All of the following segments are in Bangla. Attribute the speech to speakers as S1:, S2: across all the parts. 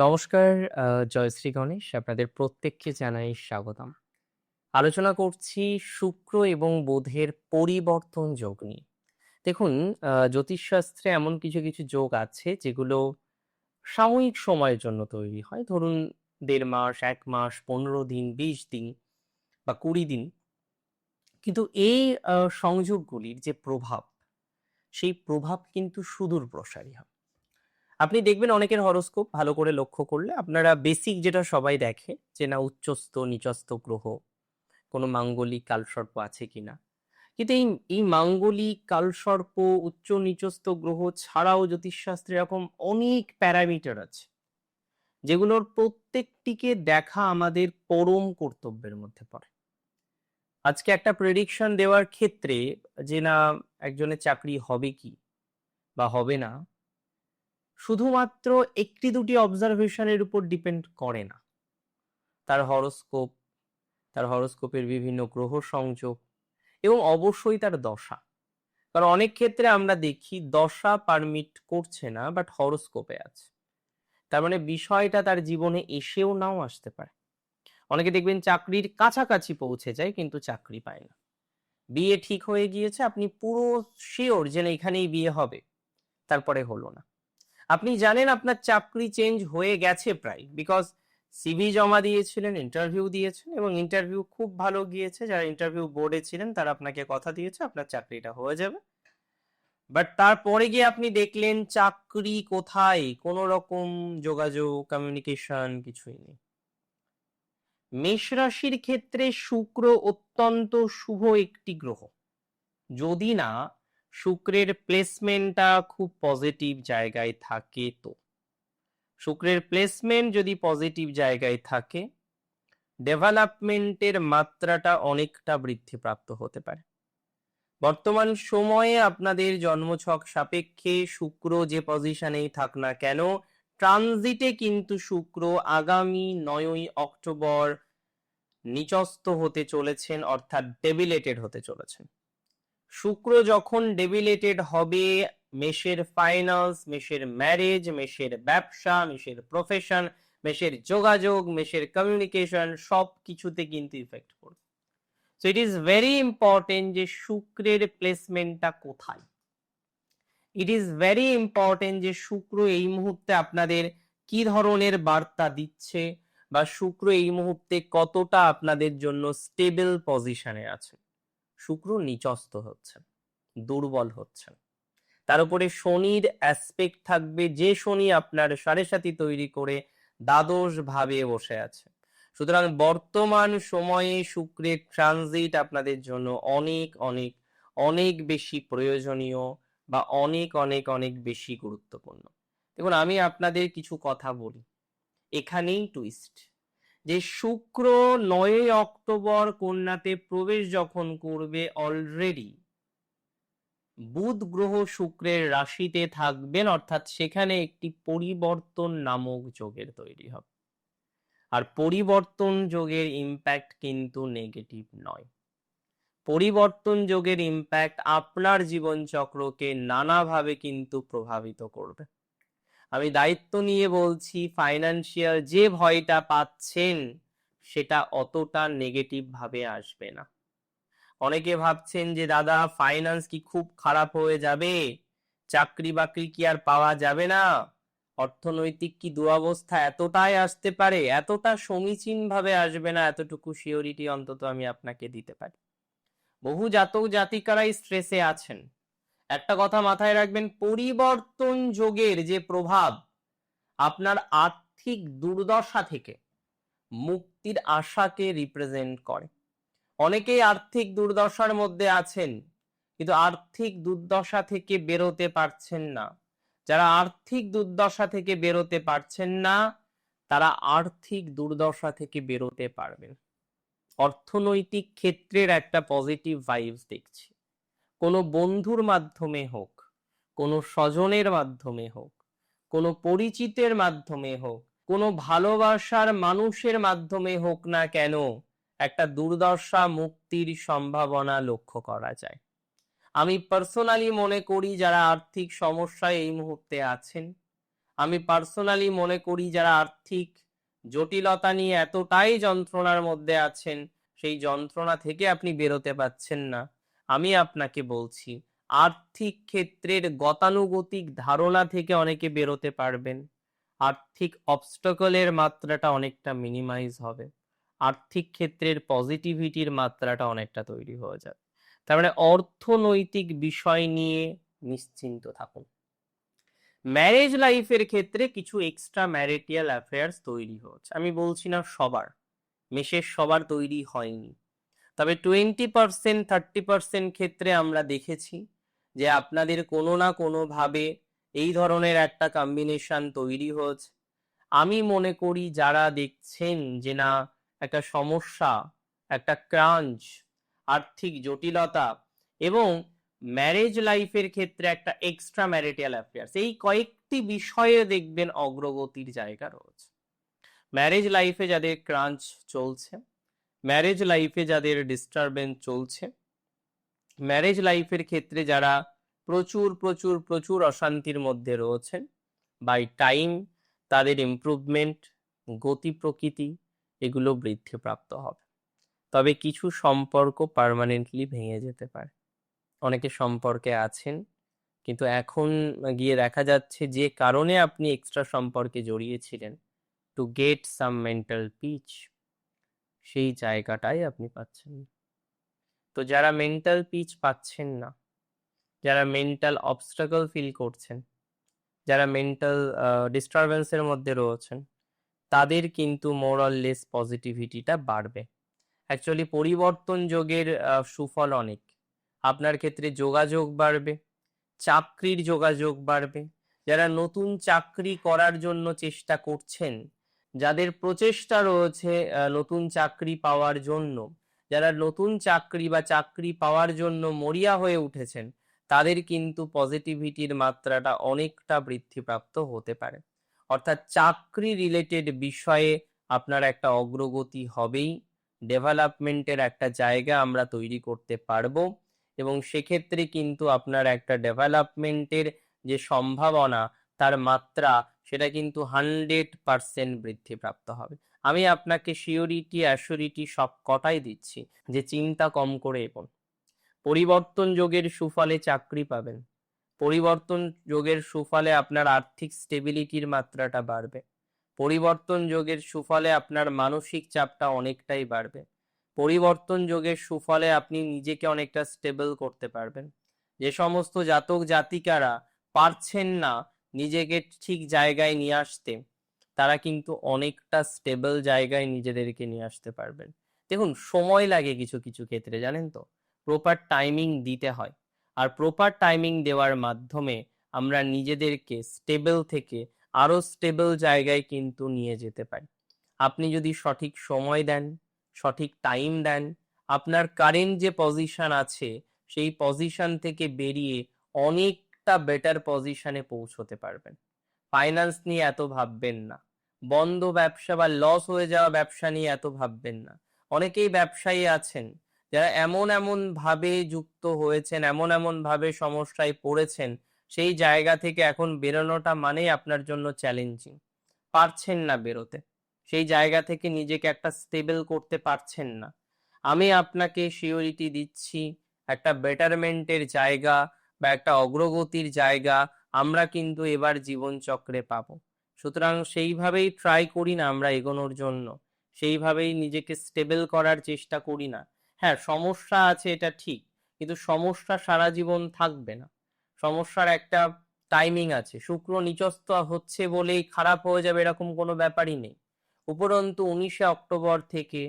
S1: নমস্কার জয়শ্রী গণেশ। আপনাদের প্রত্যেককে জানাই স্বাগতম। আলোচনা করছি শুক্র এবং বোধের পরিবর্তন যোগ নিয়ে। দেখুন জ্যোতিষশাস্ত্রে এমন কিছু, কিছু যোগ আছে যেগুলো সাময়িক সময়ের জন্য তৈরি হয়। ধরুন দেড় মাস, এক মাস, ১৫ দিন, ২০ দিন বা ২০ দিন। কিন্তু এই সংযোগগুলির যে প্রভাব, সেই প্রভাব কিন্তু সুদূর প্রসারী হয়। আপনি দেখবেন অনেকের হরোস্কোপ ভালো করে লক্ষ্য করলে আপনারা বেসিক যেটা সবাই দেখে যে না উচ্চস্থ, নিচস্থ গ্রহ, কোনো মাঙ্গলিক কালসর্প আছে কিনা। কিন্তু এই এই মাঙ্গলিক, কালসর্প, উচ্চ নিচস্থ গ্রহ ছাড়াও জ্যোতিষশাস্ত্রে এরকম অনেক প্যারামিটার আছে। যেগুলোর প্রত্যেকটিকে দেখা আমাদের পরম কর্তব্যের মধ্যে পড়ে। আজকে একটা প্রেডিকশন দেওয়ার ক্ষেত্রে যে না একজনের চাকরি হবে কি বা হবে না, শুধুমাত্র ১টি-২টি অবজারভেশনের উপর ডিপেন্ড করে না। তার হরোস্কোপ, তার হরোস্কোপের বিভিন্ন গ্রহ সংযোগ এবং অবশ্যই তার দশা। কারণ অনেক ক্ষেত্রে আমরা দেখি দশা পারমিট করছে না বাট হরোস্কোপে আছে। তার মানে বিষয়টা তার জীবনে এসেও নাও আসতে পারে। অনেকে দেখবেন চাকরির কাছাকাছি পৌঁছে যায় কিন্তু চাকরি পায় না। বিয়ে ঠিক হয়ে গিয়েছে আপনি পুরো শিওর যে এখানেই বিয়ে হবে। তারপরে হলো না। আপনি জানেন আপনার চাকরি চেঞ্জ হয়ে গেছে প্রায় বিকজ সিভি জমা দিয়েছিলেন, ইন্টারভিউ দিয়েছেন এবং ইন্টারভিউ খুব ভালো গিয়েছে। যারা ইন্টারভিউ বোর্ডে ছিলেন তারা আপনাকে কথা দিয়েছে আপনার চাকরিটা হয়ে যাবে। বাট তারপরে গিয়ে আপনি দেখলেন চাকরি কোথায়? কোনো রকম যোগাযোগ, কমিউনিকেশন কিছুই নেই। মেষ রাশির ক্ষেত্রে শুক্র অত্যন্ত শুভ একটি গ্রহ। যদি না শুক্রের প্লেসমেন্টটা খুব পজিটিভ জায়গায় থাকে তো। শুক্রের প্লেসমেন্ট যদি পজিটিভ জায়গায় থাকে, ডেভেলপমেন্টের মাত্রাটা অনেকটা বৃদ্ধিপ্রাপ্ত হতে পারে। বর্তমান সময়ে আপনাদের জন্মছক সাপেক্ষে শুক্র যে পজিশনেই থাক না কেন, ট্রানজিটে কিন্তু শুক্র আগামী নয়ই অক্টোবর নিচস্থ হতে চলেছেন অর্থাৎ ডেবিলেটেড হতে চলেছেন। শুক্র যখন ডেবিলেটেড হবে মেষের ফাইন্যান্স, মেষের ম্যারেজ, মেষের ব্যবসা, মেষের প্রফেশন, মেষের যোগাযোগ, মেষের কমিউনিকেশন সবকিছুতে কিন্তু ইফেক্ট পড়বে। So it is very important যে শুক্রের প্লেসমেন্টটা কোথায়? ইট ইজ ভেরি ইম্পর্টেন্ট যে শুক্র এই মুহূর্তে আপনাদের কি ধরনের বার্তা দিচ্ছে বা শুক্র এই মুহূর্তে কতটা আপনাদের জন্য স্টেবল পজিশনে আছে। শুক্র নিচস্থ হচ্ছেন, দুর্বল হচ্ছেন। তার উপরে শনির অ্যাসপেক্ট থাকবে যে শনি আপনার সাড়ে সাথী তৈরি করে দ্বাদশ ভাবে বসে আছে। সুতরাং বর্তমান সময়ে শুক্রের ট্রানজিট আপনাদের জন্য অনেক, অনেক, অনেক বেশি প্রয়োজনীয় বা অনেক, অনেক, অনেক বেশি গুরুত্বপূর্ণ। দেখুন আমি আপনাদের কিছু কথা বলি। এখানেই টুইস্ট। যে শুক্র ৯ই অক্টোবর কন্যাতে প্রবেশ যখন করবে অলরেডি বুধ গ্রহ শুক্রের রাশিতে থাকবেন, অর্থাৎ সেখানে একটি পরিবর্তন নামক যোগের তৈরি হবে। আর পরিবর্তন যোগের ইম্প্যাক্ট কিন্তু নেগেটিভ নয়। পরিবর্তন যোগের ইম্প্যাক্ট আপনার জীবনচক্রকে নানাভাবে কিন্তু প্রভাবিত করবে। আমি দায়িত্ব নিয়ে বলছি ফাইন্যান্সিয়াল যে ভয়টা পাচ্ছেন, সেটা অতটা নেগেটিভ ভাবে আসবে না। অনেকে ভাবছেন যে, দাদা ফাইন্যান্স কি খুব খারাপ হয়ে যাবে? চাকরি বাকরি কি আর পাওয়া যাবে না? অর্থনৈতিক কি দুরবস্থা এতটাই আসতে পারে? এতটা সমীচীন ভাবে আসবে না এতটুকু সিওরিটি অন্তত আমি আপনাকে দিতে পারি। বহু জাতক জাতিকারাই স্ট্রেসে আছেন। একটা কথা মাথায় রাখবেন, পরিবর্তন যোগের যে প্রভাব আপনার আর্থিক দুর্দশা থেকে মুক্তির আশাকে রিপ্রেজেন্ট করে। অনেকেই আর্থিক দুর্দশার মধ্যে আছেন, কিন্তু আর্থিক দুর্দশা থেকে বেরোতে পারছেন না। যারা আর্থিক দুর্দশা থেকে বেরোতে পারছেন না, তারা আর্থিক দুর্দশা থেকে বেরোতে পারবেন। অর্থনৈতিক ক্ষেত্রের একটা পজিটিভ ভাইবস দেখছি। কোনো বন্ধুর মাধ্যমে হোক, কোনো স্বজনের মাধ্যমে হোক, কোনো পরিচিতের মাধ্যমে হোক, কোনো ভালোবাসার মানুষের মাধ্যমে হোক না কেন একটা দুর্দশা মুক্তির সম্ভাবনা লক্ষ্য করা যায়। আমি পার্সোনালি মনে করি যারা আর্থিক সমস্যায় এই মুহূর্তে আছেন আমি পার্সোনালি মনে করি যারা আর্থিক জটিলতা নিয়ে এতটাই যন্ত্রণার মধ্যে আছেন সেই যন্ত্রণা থেকে আপনি বেরোতে পাচ্ছেন না আমি আপনাকে বলছি, আর্থিক ক্ষেত্রের গতানুগতিক ধারণা থেকে অনেকে বেরোতে পারবেন। আর্থিক অবস্টকলের মাত্রাটা অনেকটা মিনিমাইজ হবে। আর্থিক ক্ষেত্রের পজিটিভিটির মাত্রাটা অনেকটা তৈরি হয়ে যাবে। তার মানে অর্থনৈতিক বিষয় নিয়ে নিশ্চিন্ত থাকুন। ম্যারেজ লাইফের ক্ষেত্রে কিছু এক্সট্রা ম্যারিটিয়াল অ্যাফেয়ার্স তৈরি হচ্ছে। আমি বলছি না সবার মেশের সবার তৈরি হয়নি। তবে টোয়েন্টি পার্সেন্ট থার্টি পার্সেন্ট ক্ষেত্রে আমরা দেখেছি যে আপনাদের কোনো না কোনোভাবে এই ধরনের একটা কম্বিনেশন তৈরি হয়েছে। আমি মনে করি যারা দেখছেন যে না, একটা সমস্যা, একটা ক্রাঞ্চ আর্থিক জটিলতা এবং ম্যারেজ লাইফের ক্ষেত্রে একটা এক্সট্রা ম্যারিটাল অ্যাফেয়ার্স এই কয়েকটি বিষয়ে দেখবেন অগ্রগতির জায়গা রয়েছে। ম্যারেজ লাইফে যাদের ক্রাঞ্চ চলছে ম্যারেজ লাইফে যাদের ডিস্টারবেন্স চলছে ম্যারেজ লাইফের ক্ষেত্রে যারা প্রচুর প্রচুর প্রচুর অশান্তির মধ্যে রয়েছেন বাই টাইম তাদের ইমপ্রুভমেন্ট গতি প্রকৃতি এগুলো বৃদ্ধিপ্রাপ্ত হবে। তবে কিছু সম্পর্ক পার্মানেন্টলি ভেঙে যেতে পারে। অনেকে সম্পর্কে আছেন, কিন্তু এখন গিয়ে দেখা যাচ্ছে যে কারণে আপনি এক্সট্রা সম্পর্কে জড়িয়েছিলেন to get some mental peace সেই জায়গাটাই আপনি পাচ্ছেন। তো যারা মেন্টাল পিচ পাচ্ছেন না, যারা মেন্টাল অবস্ট্রাগল ফিল করছেন, যারা মেন্টাল ডিস্টারবেন্সের মধ্যে রয়েছেন, তাদের কিন্তু মোরাল লেস পজিটিভিটিটা বাড়বে অ্যাকচুয়ালি পরিবর্তন যোগের সুফল অনেক আপনার ক্ষেত্রে যোগাযোগ বাড়বে, চাকরির যোগাযোগ বাড়বে, যারা নতুন চাকরি করার জন্য চেষ্টা করছেন যাদের প্রচেষ্টা রয়েছে নতুন চাকরি পাওয়ার জন্য। যারা নতুন চাকরি বা চাকরি পাওয়ার জন্য মরিয়া হয়ে উঠেছেন, তাদের কিন্তু পজিটিভিটির মাত্রাটা অনেকটা বৃদ্ধিপ্রাপ্ত হতে পারে। অর্থাৎ চাকরি রিলেটেড বিষয়ে আপনার একটা অগ্রগতি হবেই। ডেভেলপমেন্টের একটা জায়গা আমরা তৈরি করতে পারব এবং সেক্ষেত্রে কিন্তু আপনার একটা ডেভেলপমেন্টের যে সম্ভাবনা, তার মাত্রা সেটা কিন্তু হান্ড্রেড পার্সেন্ট বৃদ্ধিপ্রাপ্ত হবে। আমি আপনাকে শিওরিটি অ্যাসিওরিটি সব কটাই দিচ্ছি, যে চিন্তা কম করে এগোন। পরিবর্তন যোগের সুফলে চাকরি পাবেন। পরিবর্তন যোগের সুফলে আপনার আর্থিক স্টেবিলিটির মাত্রাটা বাড়বে। পরিবর্তন যোগের সুফলে আপনার মানসিক চাপটা অনেকটাই বাড়বে। পরিবর্তন যোগের সুফলে আপনি নিজেকে অনেকটা স্টেবল করতে পারবেন। যে সমস্ত জাতক জাতিকারা পারছেন না নিজেকে ঠিক জায়গায় নিয়ে আসতে, তারা কিন্তু অনেকটা স্টেবল জায়গায় নিজেদেরকে নিয়ে আসতে পারবেন। দেখুন, সময় লাগে কিছু কিছু ক্ষেত্রে, জানেন তো? প্রপার টাইমিং দিতে হয়। আর প্রপার টাইমিং দেওয়ার মাধ্যমে আমরা নিজেদেরকে স্টেবল থেকে আরও স্টেবল জায়গায় কিন্তু নিয়ে যেতে পারি। আপনি যদি সঠিক সময় দেন, সঠিক টাইম দেন, আপনার কারেন্ট যে পজিশন আছে, সেই পজিশন থেকে বেরিয়ে অনেকটা বেটার পজিশনে পৌঁছতে পারবেন। ফাইন্যান্স নিয়ে এত ভাববেন না। বন্ধ ব্যবসা বা লস হয়ে যাওয়া ব্যবসা নিয়ে এত ভাববেন না। অনেকেই ব্যবসায়ী আছেন, যারা এমন এমন ভাবে যুক্ত হয়েছেন, এমন এমন ভাবে সমস্যায় পড়েছেন, সেই জায়গা থেকে এখন বেরোনোটা মানেই আপনার জন্য চ্যালেঞ্জিং পারছেন না বেরোতে। সেই জায়গা থেকে নিজেকে একটা স্টেবল করতে পারছেন না। আমি আপনাকে শিওরিটি দিচ্ছি, একটা বেটারমেন্টের জায়গা বা একটা অগ্রগতির জায়গা আমরা কিন্তু এবার জীবন চক্রে পাবো। সুতরাং সেইভাবেই ট্রাই করি না আমরা এগোনোর জন্য। সেইভাবেই নিজেকে স্টেবল করার চেষ্টা করি না। হ্যাঁ সমস্যা আছে এটা ঠিক, কিন্তু সমস্যা সারা জীবন থাকবে না। সমস্যার একটা টাইমিং আছে, শুক্র নিচস্ত হচ্ছে বলেই খারাপ হয়ে যাবে এরকম কোনো ব্যাপারই নেই। উপরন্তু উনিশে অক্টোবর থেকে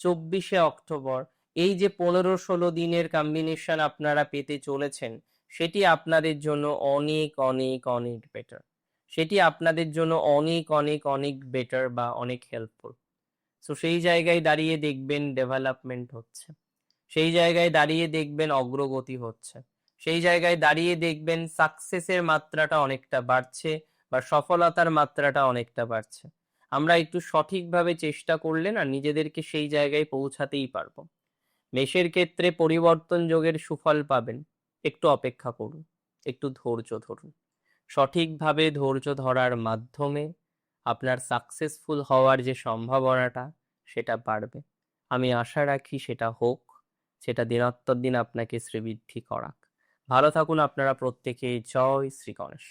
S1: চব্বিশে অক্টোবর এই যে পনেরো ষোলো দিনের কম্বিনেশন আপনারা পেতে চলেছেন সেটি আপনাদের জন্য অনেক অনেক অনেক বেটার সেটি আপনাদের জন্য অনেক অনেক অনেক বেটার বা অনেক হেল্পফুল সো সেই জায়গায় দাঁড়িয়ে দেখবেন ডেভেলপমেন্ট হচ্ছে। সেই জায়গায় দাঁড়িয়ে দেখবেন অগ্রগতি হচ্ছে। সেই জায়গায় দাঁড়িয়ে দেখবেন সাকসেসের মাত্রাটা অনেকটা বাড়ছে বা সফলতার মাত্রাটা অনেকটা বাড়ছে। আমরা একটু সঠিকভাবে চেষ্টা করলে না নিজেদেরকে সেই জায়গায় পৌঁছাতেই পারব। মেষের ক্ষেত্রে পরিবর্তন যোগের সুফল পাবেন। একটু অপেক্ষা করুন, একটু ধৈর্য ধরুন। সঠিকভাবে ধৈর্য ধরার মাধ্যমে আপনার সাকসেসফুল হওয়ার যে সম্ভাবনাটা, সেটা বাড়বে। আমি আশা রাখি সেটা হোক, সেটা দিনোত্তর দিন আপনাকে শ্রীবৃদ্ধি করাক। ভালো থাকুন আপনারা প্রত্যেকে জয় শ্রী গণেশ।